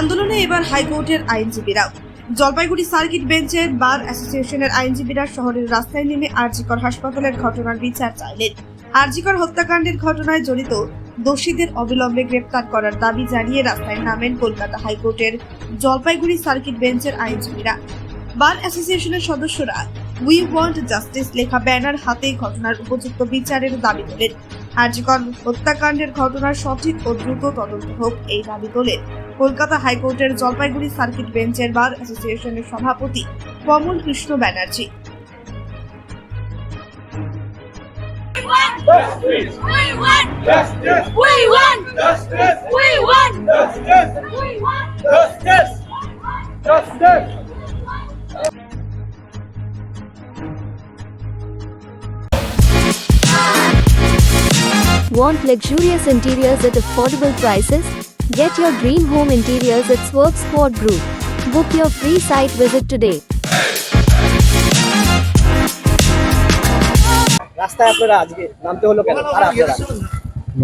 আন্দোলনে এবার হাইকোর্টের আইনজীবীরাও জলপাইগুড়ি সার্কিট বেঞ্চের বার অ্যাসোসিয়েশনের আইনজীবীরা শহরের রাস্তায় নেমে আরজিকর হাসপাতালের ঘটনার বিচার চাইলেন। আরজিকর হত্যাকাণ্ডের ঘটনায় জড়িত দোষীদের অবিলম্বে গ্রেপ্তার করার দাবি জানিয়ে রাস্তায় নামেন কলকাতা হাইকোর্টের জলপাইগুড়ি সার্কিট বেঞ্চের আইনজীবীরা। বার অ্যাসোসিয়েশনের সদস্যরা উই ওয়ান্ট জাস্টিস লেখা ব্যানার হাতে ঘটনার উপযুক্ত বিচারের দাবি তোলেন। আরজিকর হত্যাকাণ্ডের ঘটনার সঠিক ও দ্রুত তদন্ত হোক এই দাবি তোলেন। কলকাতা হাইকোর্টের জলপাইগুড়ি সার্কিট বেঞ্চের বার অ্যাসোসিয়েশনের সভাপতি কমল Krishna Banerjee! Want luxurious interiors at affordable prices? Get your dream home interiors at Swerve Sport Group. Book your free site visit today. রাস্তায় আপনারা আজকে নামতে হলো কেন আর আপনারা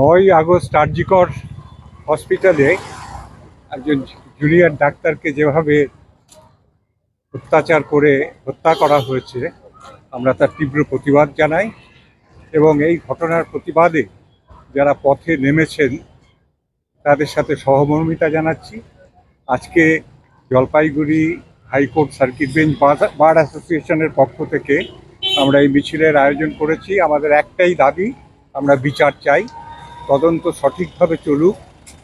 নয় আগস্ট আরজিকর হসপিটালে একজন জুনিয়র ডাক্তারকে যেভাবে অত্যাচার করে হত্যা করা হয়েছে আমরা তার তীব্র প্রতিবাদ জানাই এবং এই ঘটনার প্রতিবাদে যারা পথে নেমেছেন তাদের সাথে সহমর্মিতা জানাচ্ছি। আজকে Jalpaiguri high court circuit bench bar- অ্যাসোসিয়েশনের পক্ষ থেকে আমরা এই মিছিলের আয়োজন করেছি। আমাদের একটাই দাবি, আমরা বিচার চাই। তদন্ত সঠিকভাবে চলুক।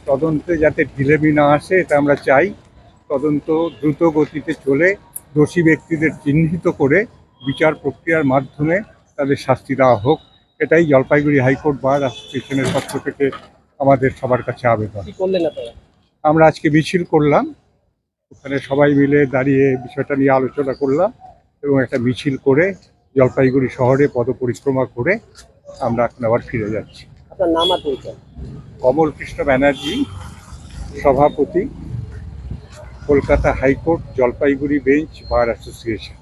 তদন্তে যাতে ঢিলেমি না আসে, এটা আমরা চাই। তদন্ত দ্রুত গতিতে চলে, দোষী ব্যক্তিদের চিহ্নিত করে বিচার প্রক্রিয়ার মাধ্যমে তাদের শাস্তি দেওয়া হোক। এটাই জলপাইগুড়ি হাইকোর্ট বার অ্যাসোসিয়েশনের পক্ষ থেকে আমাদের সবার কাছে আবেদন। কি করলেন আপনারা? আমরা আজকে মিছিল করলাম। ওখানে সবাই মিলে দাঁড়িয়ে বিষয়টা নিয়ে আলোচনা করলাম এবং একটা মিছিল করে জলপাইগুড়ি শহরে পদপরিক্রমা করে আমরা এখন আবার ফিরে যাচ্ছি। আপনার নাম আর কমল কৃষ্ণ ব্যানার্জি সভাপতি Kolkata high court Jalpaiguri bench bar association.